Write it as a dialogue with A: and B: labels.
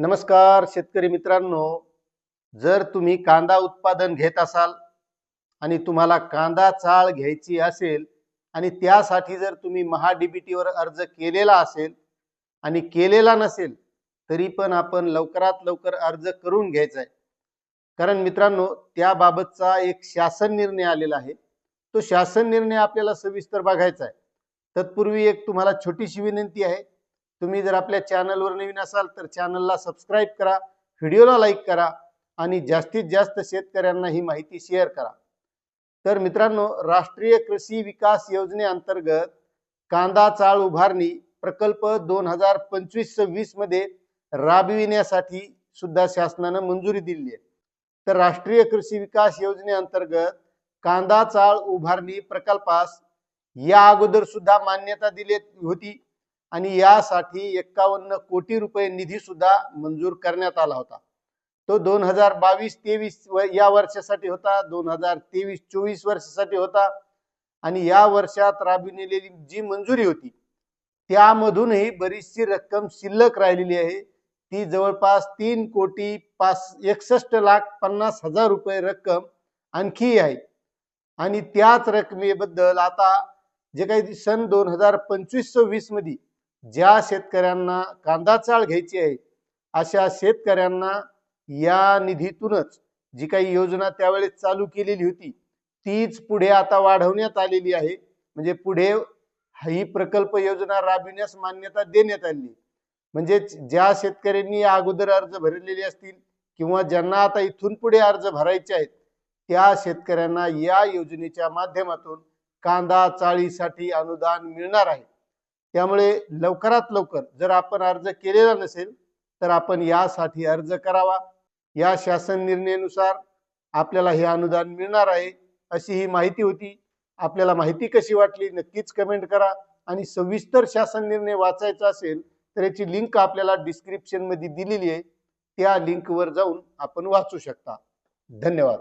A: नमस्कार शेतकरी मित्रांनो. जर तुम्ही कांदा उत्पादन घेत असाल आणि तुम्हाला कांदा चाळ घ्यायची असेल आणि त्यासाठी जर तुम्ही महा वर अर्ज केलेला असेल आणि केलेला नसेल तरी पण आपण लवकरात लवकर अर्ज करून घ्यायचा आहे. कारण मित्रांनो त्याबाबतचा एक शासन निर्णय आलेला आहे. तो शासन निर्णय आपल्याला सविस्तर बघायचा आहे. तत्पूर्वी एक तुम्हाला छोटीशी विनंती आहे. तुम्ही जर आपल्या चॅनलवर नवीन असाल तर चॅनलला सबस्क्राईब करा व्हिडिओला लाईक करा आणि जास्तीत जास्त शेतकऱ्यांना ही माहिती शेअर करा. तर मित्रांनो राष्ट्रीय कृषी विकास योजनेअंतर्गत कांदा चाळ उभारणी प्रकल्प दोन हजार पंचवीस सव्वीसमध्ये राबविण्यासाठी सुद्धा शासनानं मंजुरी दिली आहे. तर राष्ट्रीय कृषी विकास योजनेअंतर्गत कांदा चाळ उभारणी प्रकल्पास या अगोदर सुद्धा मान्यता दिली होती. आणि यासाठी एक्कावन्न कोटी रुपये निधी सुद्धा मंजूर करण्यात आला होता. तो दोन हजार बावीस तेवीस या वर्षासाठी होता दोन हजार तेवीस चोवीस वर्षासाठी होता आणि या वर्षात राबविलेली जी मंजुरी होती त्यामधूनही बरीचशी रक्कम शिल्लक राहिलेली आहे. ती जवळपास तीन कोटी पाच एकसष्ट लाख पन्नास हजार रुपये रक्कम आणखी आहे. आणि त्याच रकमेबद्दल आता जे काही सन दोन हजार पंचवीस सव्वीसमध्ये ज्या शेतकऱ्यांना कांदा चाळ घ्यायची आहे अशा शेतकऱ्यांना या निधीतूनच जी काही योजना त्यावेळेस चालू केलेली होती तीच पुढे आता वाढवण्यात आलेली आहे. म्हणजे पुढे ही प्रकल्प योजना राबविण्यास मान्यता देण्यात आली. म्हणजे ज्या शेतकऱ्यांनी अगोदर अर्ज भरलेले असतील किंवा ज्यांना आता इथून पुढे अर्ज भरायचे आहेत त्या शेतकऱ्यांना या योजनेच्या माध्यमातून कांदा चाळीसाठी अनुदान मिळणार आहे. त्यामुळे लवकरात लवकर जर आपण अर्ज केलेला नसेल तर आपण यासाठी अर्ज करावा. या शासन निर्णयानुसार आपल्याला हे अनुदान मिळणार आहे अशी ही माहिती होती. आपल्याला माहिती कशी वाटली नक्कीच कमेंट करा. आणि सविस्तर शासन निर्णय वाचायचा असेल तर याची लिंक आपल्याला डिस्क्रिप्शनमध्ये दिलेली आहे. त्या लिंकवर जाऊन आपण वाचू शकता. धन्यवाद.